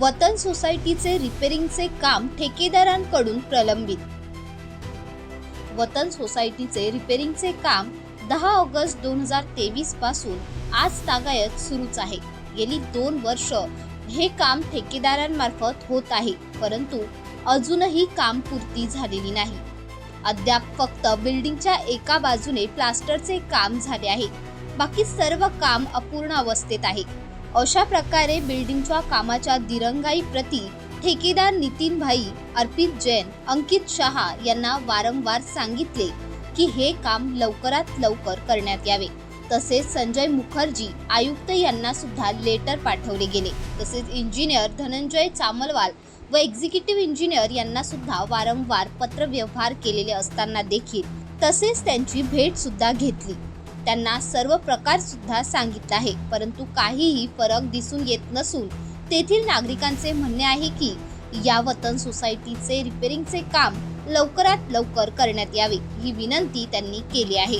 वतन सोसायटीचे रिपेरिंगचे काम ठेकेदारांकडून प्रलंबित. वतन सोसायटीचे रिपेरिंगचे काम दहा ऑगस्ट दोन हजार तेवीसपासून आज तागायत सुरूच आहे. गेली दोन वर्ष हे काम ठेकेदारांमार्फत होत आहे परंतु अजूनही काम पूर्ती झालेली नाही. अद्याप फक्त बिल्डिंगच्या एका बाजूने प्लास्टरचे काम झाले आहे. बाकी सर्व काम अपूर्ण अवस्थेत आहे. अशा प्रकारे बिल्डिंगच्या कामाच्या दिरंगाई प्रती ठेकेदार नितीन भाई अर्पित जैन अंकित शहा यांना वारंवार सांगितले की हे काम लवकरात लवकर करण्यात यावे. तसेच संजय मुखर्जी आयुक्त यांना सुद्धा लेटर पाठवले गेले. तसेच इंजिनियर धनंजय चामलवाल व एक्झिक्युटिव्ह इंजिनियर यांना सुद्धा वारंवार पत्रव्यवहार केलेले असताना देखील तसेच त्यांची भेट सुद्धा घेतली. त्यांना सर्व प्रकार सुद्धा सांगितला आहे. परंतु काहीही फरक दिसून येत नसून तेथील नागरिकांचे म्हणणे आहे की या वतन सोसायटीचे रिपेरिंगचे काम लवकरात लवकर करण्यात यावे ही विनंती त्यांनी केली आहे.